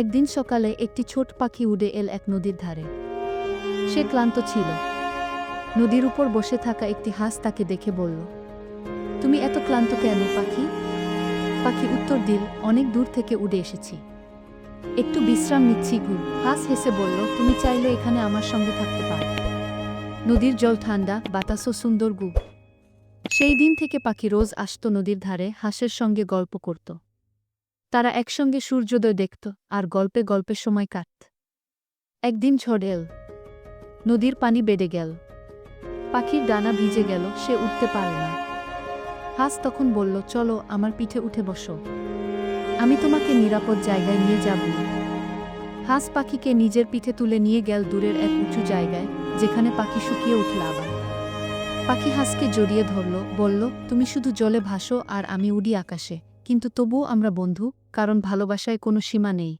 একদিন সকালে একটি ছোট পাখি উড়ে এল এক নদীর ধারে। সে ক্লান্ত ছিল। নদীর উপর বসে থাকা একটি হাঁস তাকে দেখে বলল, তুমি এত ক্লান্ত কেন, পাখি? পাখি উত্তর দিল, অনেক দূর থেকে উড়ে এসেছি। একটু বিশ্রাম নিচ্ছি গু হাঁস হেসে বলল, তুমি চাইলে এখানে আমার সঙ্গে থাকতে পারো। নদীর জল ঠান্ডা বাতাসও সুন্দর গু। সেই দিন থেকে পাখি রোজ আসত নদীর ধারে, হাঁসের সঙ্গে গল্প করত। তারা একসঙ্গে সূর্যোদয় দেখত আর গল্পে গল্পে সময় কাটত একদিন ঝড় এল। নদীর পানি বেড়ে গেল। পাখির ডানা ভিজে গেল, সে উঠতে পারল না। হাঁস তখন বলল, চলো, আমার পিঠে উঠে বসো। আমি তোমাকে নিরাপদ জায়গায় নিয়ে যাব। হাঁস পাখিকে নিজের পিঠে তুলে নিয়ে গেল দূরের এক উঁচু জায়গায়, যেখানে পাখি শুকিয়ে উঠল আবার। পাখি হাঁসকে জড়িয়ে ধরল, বলল, তুমি শুধু জলে ভাসো আর আমি উড়ি আকাশে। কিন্তু তবুও আমরা বন্ধু কারণ ভালোবাসায় কোনো সীমা নেই।